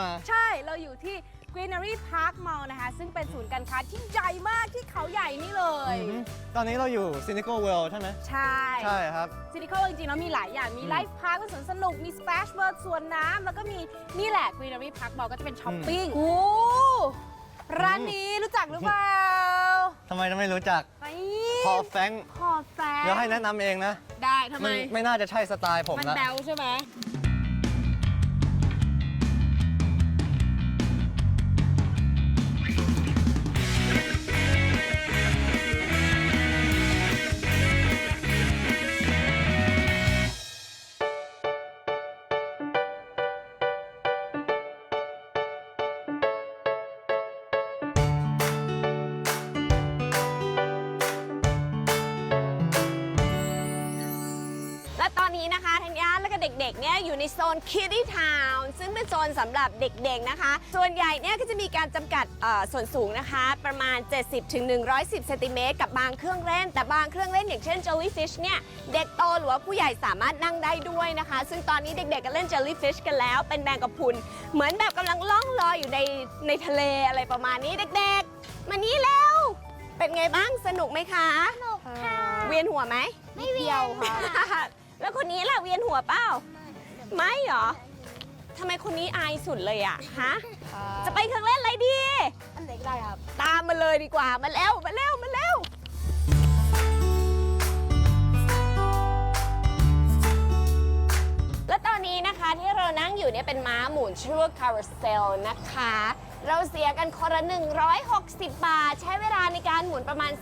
มา ใช่เราอยู่ที่ Greenery Park Mall นะคะ ซึ่งเป็นศูนย์การค้าที่ใหญ่มากที่เขาใหญ่นี่เลย อือฮึตอนนี้เราอยู่ซินิโกเวลใช่ไหมใช่ใช่ครับ ซินิคอลจริงๆแล้วมีหลายอย่าง มีอืมไลฟ์พาร์คเป็นสวนสนุก มีสเปชเวิร์ดสวนน้ำ แล้วก็มีนี่แหละ Greenery Park Mall ก็จะเป็นช้อปปิ้งโอ้ร้านนี้รู้จักหรือเปล่าทำไมจะไม่รู้จักไปพอแฟงขอแฟนเดี๋ยวให้แนะนำเองนะได้ทำไมนไม่น่าจะใช่สไตล์ผมมันละ แบวใช่ไหม เด็กๆ เนี่ยอยู่ในโซน Kiddie Town ซึ่งเป็นโซนสำหรับเด็กๆนะคะ ส่วนใหญ่เนี่ยก็จะมีการจำกัดเอ่อส่วนสูงนะคะ ประมาณ 70ถึง110เซนติเมตรกับบางเครื่องเล่น แต่บางเครื่องเล่นอย่างเช่น Jellyfish เนี่ยเด็กโตหรือว่าผู้ใหญ่สามารถนั่งได้ด้วยนะคะ ซึ่งตอนนี้เด็กๆก็เล่น Jellyfish กันแล้ว เป็นแมงกะพรุน เหมือนแบบกำลังล่องลอยอยู่ในในทะเลอะไรประมาณนี้เด็กๆ มานี่แล้ว เป็นไงบ้างสนุกไหมคะสนุกค่ะ เวียนหัวไหม ไม่เวียวค่ะ แล้วคนนี้ล่ะเวียนหัวเปล่า ไม่เหรอทำไมคนนี้อายสุดเลยอะฮะ จะไปเครื่องเล่นอะไรดี อันไหนก็ได้ครับ ตามมาเลยดีกว่า มาเร็วมาเร็วมาเร็วและตอนนี้นะคะที่เรานั่งอยู่เนี่ยเป็นม้าหมุนชื่อว่า carousel นะคะ เราเสียกันคนละ160 บาท ใช้เวลาในการหมุนประมาณ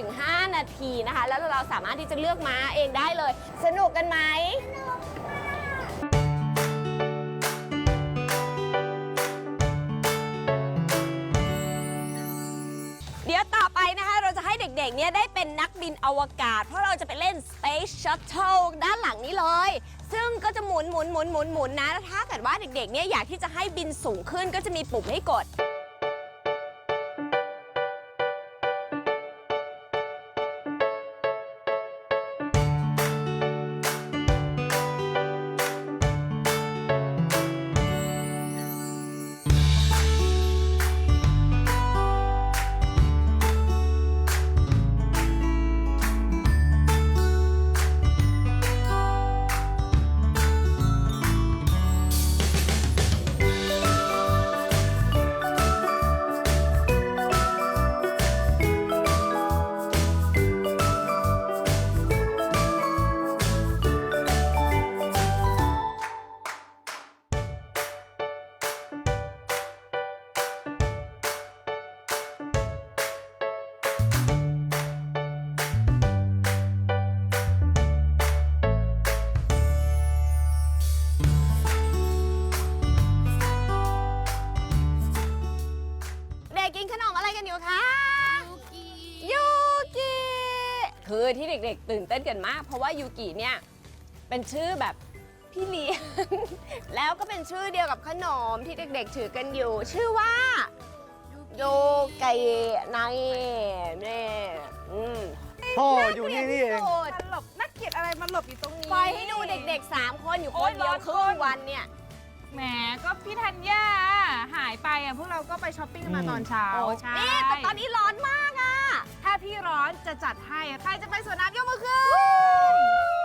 3-5 นาทีนะคะ แล้วเราสามารถที่จะเลือกม้าเองได้เลย สนุกกันไหมเด็กๆ เนี่ยได้เป็นนักบินอวกาศ เพราะเราจะไปเล่น Space Shuttle ด้านหลังนี้เลย ซึ่งก็จะหมุนหมุนหมุนหมุนหมุนนะแล้วถ้าเกิดว่าเด็กๆ เนี่ยอยากที่จะให้บินสูงขึ้นก็จะมีปุ่มให้กด ที่เด็กๆ ตื่นเต้นกันมาก เพราะว่ายูกิเนี่ยเป็นชื่อแบบพี่เลี้ยง แล้วก็เป็นชื่อเดียวกับขนมที่เด็กๆ ถือกันอยู่ ชื่อว่าโยไกไนเน่อืมโอ้อยู่นี่นี่เองมันหลบนักเกียดอะไรมันหลบอยู่ตรงนี้ปล่อยให้ดูเด็กๆ 3 คนอยู่คโอ๊นยเดียวร้อนครึ่งคนวันเนี่ย แหมก็พี่ธัญญาหายไปอะพวกเราก็ไปช้อปปิ้งกันมาตอนเช้าโอ้ใช่นี่แต่ตอนนี้ร้อนมากอะถ้า พี่ร้อนจะจัดให้ ใครจะไปสวนน้ำยกมือขึ้น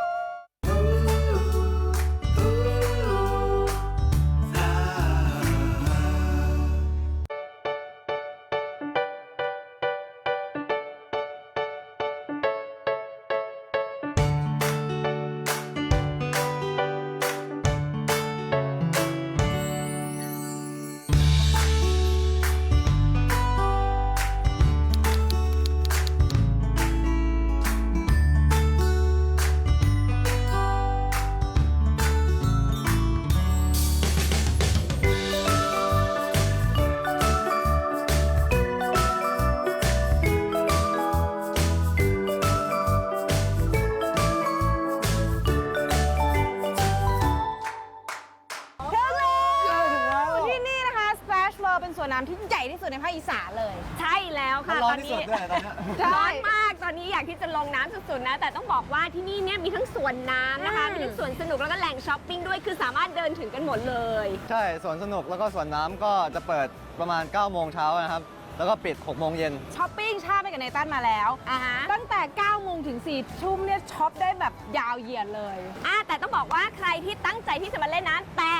นสวนน้ำที่ใหญ่ที่สุดในภาคอีสานเลย ใช่แล้วมัค่ะนร้อตนอนที่สุนี้ดด้วยตอนเนี้ย ร้อนมากตอนนี้อยากที่จะลงน้ำสุดๆนะ แต่ต้องบอกว่าที่นี่เนี่ยมีทั้งสวนน้ำนะคะ อืม มีทั้งสวนสนุกแล้วก็แหล่งช้อปปิ้งด้วยคือสามารถเดินถึงกันหมดเลย ใช่สวนสนุกแล้วก็สวนน้ำก็จะเปิดประมาณ9โมงเช้านะครับ แล้วก็ปิด6โมงเย็น ช้อปปิ้งชาไปกับเนตันมาแล้ว อ่าฮะ ตั้งแต่9โมงถึง4ทุ่มเนี่ยช็อปได้แบบยาวเหยียดเลย อะแต่ต้องบอกว่าใครที่ตั้งใจที่จะมาเล่นน้ำแต่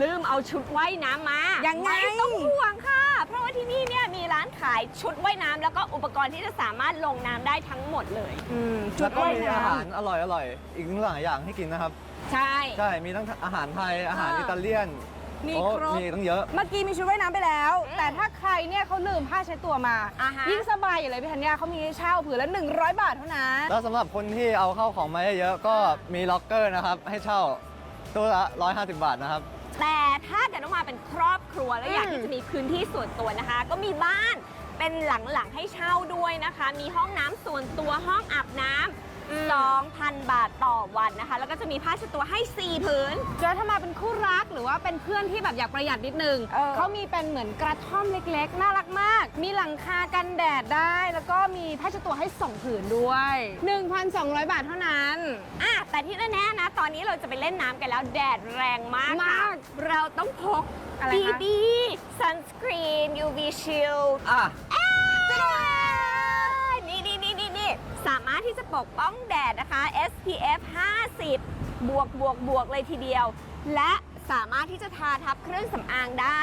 ลืมเอาชุดว่ายน้ำมายัยังไงไม่ต้องห่วงค่ะ เพราะว่าที่นี่เนี่ยมีร้านขายชุดว่ายน้ำแล้วก็อุปกรณ์ที่จะสามารถลงน้ำได้ทั้งหมดเลย อืมแล้วก็ว่ายมีน้ำอาหารอร่อยอร่อยๆ อีกหลายอย่างให้กินนะครับใช่ ใช่ มีทั้งอาหารไทย อาหารอ่า อิตาเลียน มีโอ้ครบ มีตั้งเยอะ เมื่อกี้มีชุดว่ายน้ำไปแล้วอืมแต่ถ้าใครเนี่ยเขาลืมผ้าเช็ดตัวมา อ่าฮะ ยิ่งสบายอยู่เลยพี่ธัญญาเขามีให้เช่าผืนละ 100 บาทเท่านั้น แล้วสำหรับคนที่เอาเข้าของมาเยอะๆก็มีล็อกเกอร์นะครับ ให้เช่าตัวละ 150 บาทนะครับ แต่ถ้าเกิดต้องมาเป็นครอบครัวแล้วอยากอืม ที่จะมีพื้นที่ส่วนตัวนะคะ ก็มีบ้านเป็นหลังๆให้เช่าด้วยนะคะ มีห้องน้ำส่วนตัวห้องอาบน้ำ 2,000 บาทต่อวันนะคะ แล้วก็จะมีผ้าเช็ดตัวให้ 4 ผืน แล้วถ้ามาเป็นคู่รักหรือว่าเป็นเพื่อนที่แบบอยากประหยัดนิดนึงเออ เขามีเป็นเหมือนกระท่อมเล็กๆ น่ารักมาก มีหลังคากันแดดได้ แล้วก็มีผ้าเช็ดตัวให้2ผืนด้วย 1,200 บาทเท่านั้น อะแต่ที่แน่ๆนะ ตอนนี้เราจะไปเล่นน้ำกันแล้วแดดแรงมากมากค่ะเราต้องพก อะไรดีคะดีซันสกรีน UV shield อะนี่นี่นี่นี่นี่ สามารถที่จะปกป้องแดดนะคะ SPF 50 บวกบวกบวกเลยทีเดียว และสามารถที่จะทาทับเครื่องสำอางได้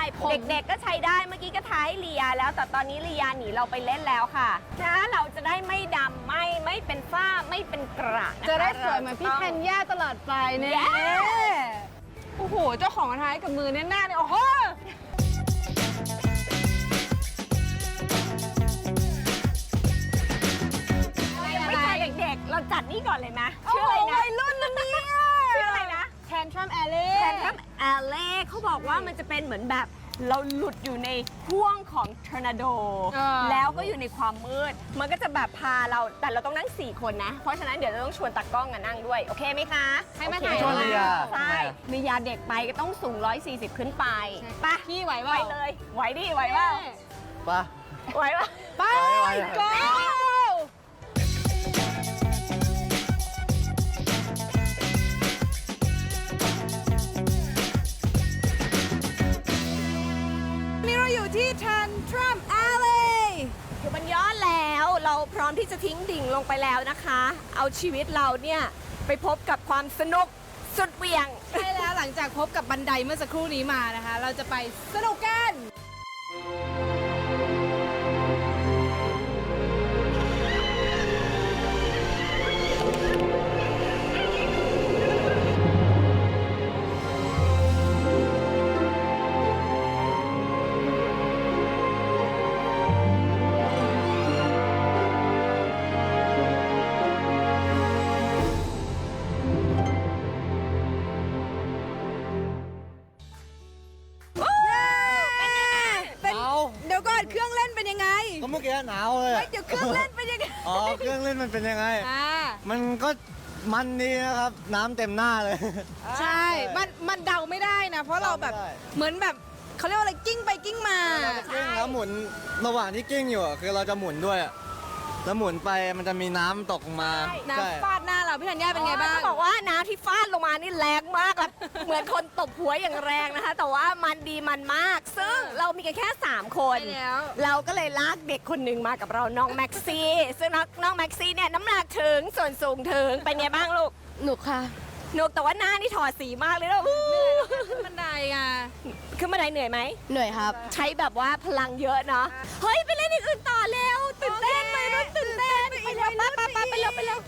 เด็กๆก็ใช้ได้เมื่อกี้ก็ทาให้ลียาแล้ว แต่ตอนนี้ลียาหนีเราไปเล่นแล้วค่ะนะเราจะได้ไม่ดำไม่ไม่เป็นฝ้าไม่เป็นกระนคจะได้สวยเหมือนพี่ราแพต้งนย่าตลอดไปเนี่ย Yes โอ้โห เจ้าของกระทายกับมือแน่ๆเนี่ยโอ้โห นี่ก่อนเลยไหมโอ้ชื่อโหอะไรนะวัยรุ่นนะเนี่ยชื่ออะไรนะแทนทรัมแอลเล่แพนทัมแอลเล่เขาบอกว่ามันจะเป็นเหมือนแบบเราหลุดอยู่ในห่วงของทอร์นาโด แล้วก็อยู่ในความมืด มันก็จะแบบพาเราแต่เราต้องนั่ง 4 คนนะ เพราะฉะนั้นเดี๋ยวเราต้องชวนตากล้องมานั่งด้วย โอเคไหมคะ ให้มาโอเคถ่ายชวนลียาใช่ทำไมอะมียาเด็กไปก็ต้องสูง 140 ขึ้นไปไปพี่ไหวไปเปล่าเลย ไหวดิไหวเปล่าปะไหวปะไปไหวไหว go นี่ จะทิ้งดิ่งลงไปแล้วนะคะ เอาชีวิตเราเนี่ยไปพบกับความสนุกสุดเหวี่ยง ใช่แล้วหลังจากพบกับบันไดเมื่อสักครู่นี้มานะคะ เราจะไปสนุกกันหน หนาวเลยอะเดี๋ยวเครื่องเล่นเป็นยังไงอ๋อเครื่องเล่นมันเป็นยังไง อ่ามันก็มันดีนะครับ น้ำเต็มหน้าเลย ใช่ มันมันเดาไม่ได้นะ เพราะเราแบบเดาไม่ได้ เหมือนแบบเขาเรียกว่าอะไรกิ้งไปกิ้งมา เราจะกิ้งแล้วหมุนระหว่างที่กิ้งอยู่อะคือเราจะหมุนด้วยอะ แล้วหมุนไปมันจะมีน้ำตกลงมาใช่น้ำฟาดหน้าเราพี่ธัญญาเป็นไงบ้าง จะบอกว่าน้ำที่ฟาดลงมานี่แรงมากแบบ เหมือนคนตบหัวอย่างแรงนะคะ แต่ว่ามันดีมันมาก ซึ่งเรามีกันแค่ 3 คน ใช่แล้ว เราก็เลยลากเด็กคนหนึ่งมากับเราน้องแม็กซี่ ซึ่งน้องน้องแม็กซี่เนี่ยน้ำหนักถึงส่วนสูงถึงเป็นไงบ้างลูก หนุกค่ะ หนุกแต่ว่าหน้านี่ถอดสีมากเลยนะขึ้นบันไดอะขึ้นมาไดเหนื่อยไหม เหนื่อยครับ ใช้แบบว่าพลังเยอะเนาะ เฮ้ย ไปเล่นอย่างอื่นต่อเร็วตื่นเต้นไปรุ่นตื่นเต้นไปเร็วไปไปไปไปเร็วไปเร็ว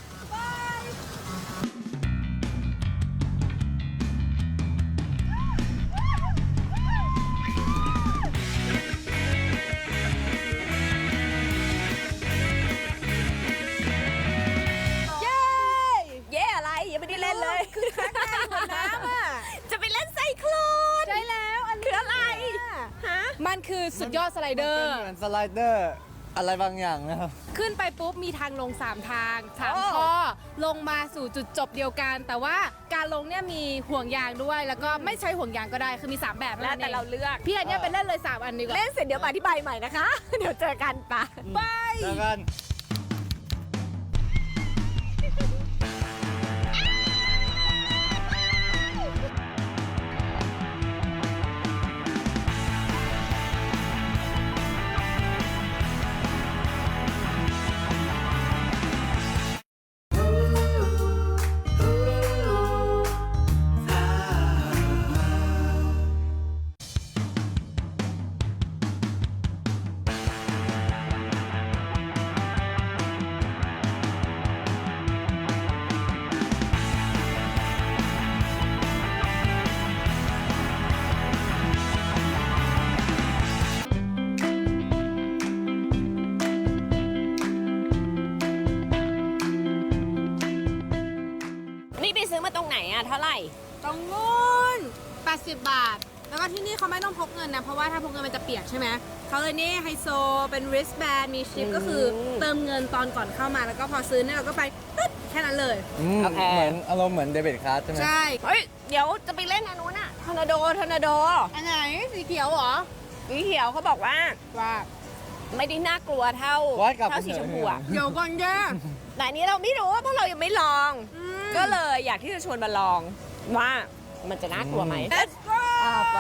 นหัวน้ำอะ จะไปเล่นไซโคลนใช่แล้วอันคืนี้ออะไรฮะ มันคือสุดยอดสไลเดอเป็นร์เหมือนสไลเดอร์อะไรบางอย่างนะครับ ขึ้นไปปุ๊บมีทางลง 3 ทางสามโอ้ ข้อลงมาสู่จุดจบเดียวกัน แต่ว่าการลงเนี่ยมีห่วงยางด้วย แล้วก็ไม่ใช้ห่วงยางก็ได้คือมี 3 แบบแล้วแต่เราเลือก พี่อันเนี้ยไปเล่นเลย 3 อันดีกว่า เล่นเสร็จเดี๋ยวมาอธิบายใหม่นะคะ เดี๋ยวเจอกันปะ ไป แล้วกัน อะเท่าไหร่ตรงนู้น80 บาท แล้วก็ที่นี่เขาไม่ต้องพกเงินนะ เพราะว่าถ้าพกเงินมันจะเปียกใช่ไหม เขาเลยนี่ไฮโซ เป็น wristband มีชิปอืมก็คือเติมเงินตอนก่อนเข้ามา แล้วก็พอซื้อเนี่ยเราก็ไปตึ๊ดแค่นั้นเลย อืมโอเคเหมือนอารมณ์เหมือนเดบิตการ์ดใช่ไหมใช่ เฮ้ย เดี๋ยวจะไปเล่นอันนู้นอะทอร์นาโดทอร์นาโดอันไหนสีเขียวเหรอ สีเขียวเขาบอกว่า ว่าไม่ได้น่ากลัวเท่าวัดกลับเท่าสีชมพูอะเดี๋ยวก่อนแย่แต่อันนี้เราไม่รู้เพราะเรายังไม่ลอง ก็เลยอยากที่จะชวนมาลองว่ามันจะน่ากลัวไหม Let's go อะไป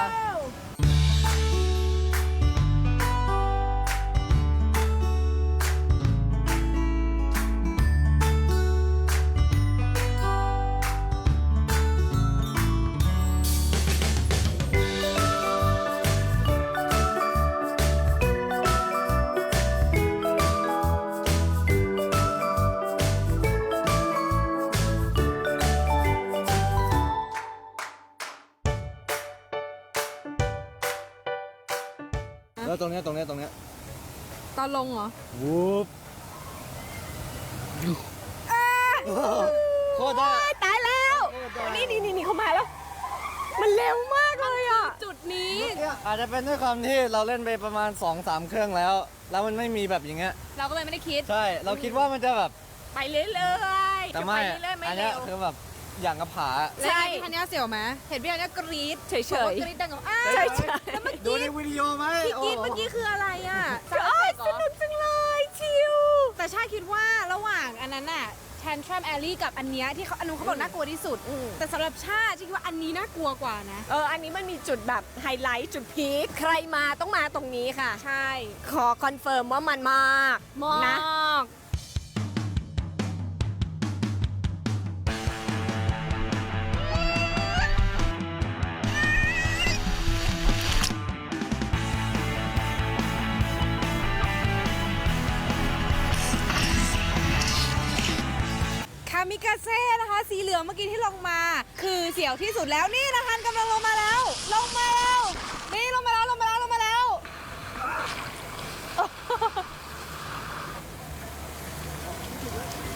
แล้วตรงเนี้ยตรงเนี้ยตรงเนี้ยตอนลงเหรอวูบโคตรได้ตายแล้วนี่นี่นี่นี่เขามาแล้ว มันเร็วมากเลยอะ จุดนี้อาจจะเป็นด้วยความที่เราเล่นไปประมาณ 2-3 เครื่องแล้ว แล้วมันไม่มีแบบอย่างเงี้ย เราก็เลยไม่ได้คิด ใช่ เราคิดว่ามันจะแบบ ไปเรื่อยๆแต่จะไม่ไปเรื่อยๆไม่อันเนี้เร็ยวคือแบบอย่างกับผา ใช่พี่ธัญญาเสียวไหมเห็นพี่ธัญญากรี๊ดเฉยๆ บอกว่ากรี๊ดดังกับอ้าวใช่ใช่ แล้วเมื่อ ดูกี้ในวิดีโอไหมที่กรี๊ดโอ้เมื่อกี้คืออะไรอะโอ้ยเหรสนุกจังเลยชิวแต่ชาคิดว่าระหว่างอันนั้นน่ะ Tantrum Alley กับอันเนี้ยที่เขาอันนู้นเขาบอกน่ากลัวที่สุดอืมแต่สำหรับชาคิดว่าอันนี้น่ากลัวกว่านะ เออ อันนี้มันมีจุดแบบไฮไลท์จุดพีคใครมาต้องมาตรงนี้ค่ะ ใช่ ขอคอนเฟิร์มว่ามันมากมอนะ มิกาเซ่นะคะ สีเหลืองเมื่อกี้ที่ลงมา คือเสียวที่สุดแล้วนี่นะฮันกำลังลงมาแล้ว ลงมาแล้ว นี่ลงมาแล้วลงมาแล้วลงมาแล้ว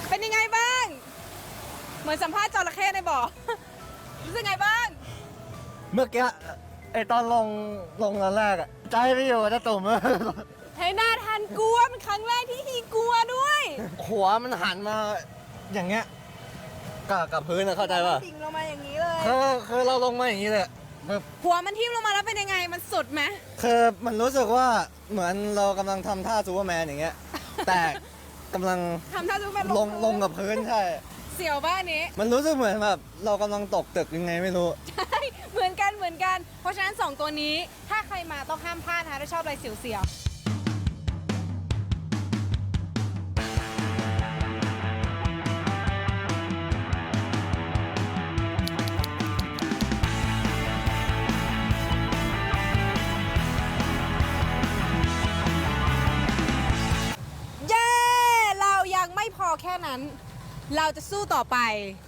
เป็นยังไงบ้าง เหมือนสัมภาษณ์จระเข้ในบ่อรู้สึกไงบ้าง เมื่อกี้ไอตอนลงลงตอนแรกอะใจไม่อยู่จะตุ่มเฮ้ยหน้าทันกลัวเป็นครั้งแรกที่ฮีกลัวด้วย หัวมันหันมา อย่างเงี้ยกับกับพื้นอะเข้าใจป่ะดิ่งลงมาอย่างนี้เลยคือคือเราลงมาอย่างนี้เลยแบบหัวมันทิ่มลงมาแล้วเป็นยังไงมันสุดไหมคือมันรู้สึกว่าเหมือนเรากำลังทำท่าซูเปอร์แมนอย่างเงี้ย แต่กำลังทำท่าจะเป็นลงลงกับพื้นใช่ เสียวบ้านนี้ มันรู้สึกเหมือนแบบเรากำลังตกตึกยังไงไม่รู้ ใช่เหมือนกันเหมือนกัน เพราะฉะนั้น 2 ตัวนี้ถ้าใครมาต้องห้ามพลาดนะคะถ้าชอบอะไรเสียวๆ นั้น เราจะสู้ต่อไป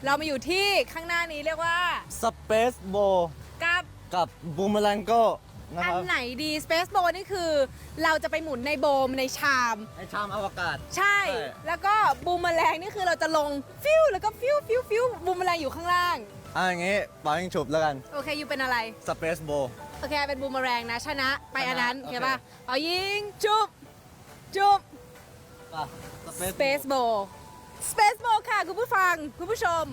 เรามาอยู่ที่ข้างหน้านี้เรียกว่า Space b o กับกับบูม e ร a งโกนะอัคนรับไหนดี Space Bowl นี่คือ เราจะไปหมุนในโบมในชาม ไอชามอวกาศ ใช่ ใช่ แล้วก็บูมแมลงนี่คือเราจะลงฟิวแล้วก็ฟิวฟิวฟิวบูมแมลงอยู่ข้างล่าง อะอย่างงี้เป่ายิงฉุบแล้วกันโอเคอยู่เป็นอะไร Space b o โอเค เป็นบูมแมลงนะ ชนะไปอันนั้นชนะโอเคป่ะโอเค เอายิง จุบ จุบป่ะ Space Bowl Space Mode ค่ะ คุณผู้ฟัง คุณผู้ชม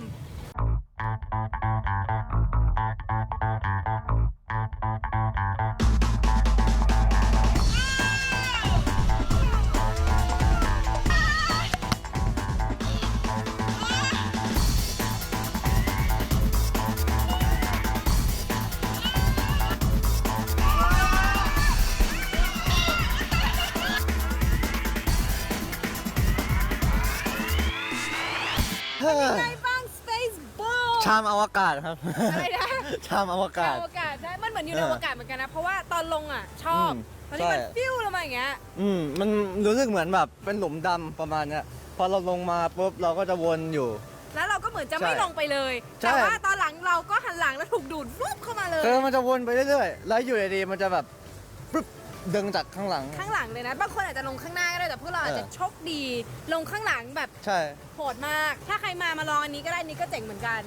ไงบ้าง Space Bowl ชามอวกาศครับ อะไรนะ ชามอวกาศ อวกาศใช่ มันเหมือนอยู่ในเอออวกาศเหมือนกันนะ เพราะว่าตอนลงอะ ชอบ อืมตอนนี้มันใช่ ฟิวลงมาอย่างเงี้ย อืมมันรู้สึกเหมือนแบบเป็นหลุมดำประมาณเนี้ยพอเราลงมาปุ๊บเราก็จะวนอยู่ แล้วเราก็เหมือนจะไม่ใช่ลงไปเลย ใช่ แต่ว่าตอนหลังเราก็หันหลังแล้วถูกดูดฟุบเข้ามาเลยคือมันจะวนไปเรื่อยๆ แล้วอยู่ดีๆมันจะแบบปึ๊บ ดึงจากข้างหลัง ข้างหลังเลยนะ บางคนอาจจะลงข้างหน้าก็ได้แต่พวกเราอาจจะเออโชคดี ลงข้างหลังแบบใช่ โหดมาก ถ้าใครมามาลองอันนี้ก็ได้อันนี้ก็เจ๋งเหมือนกัน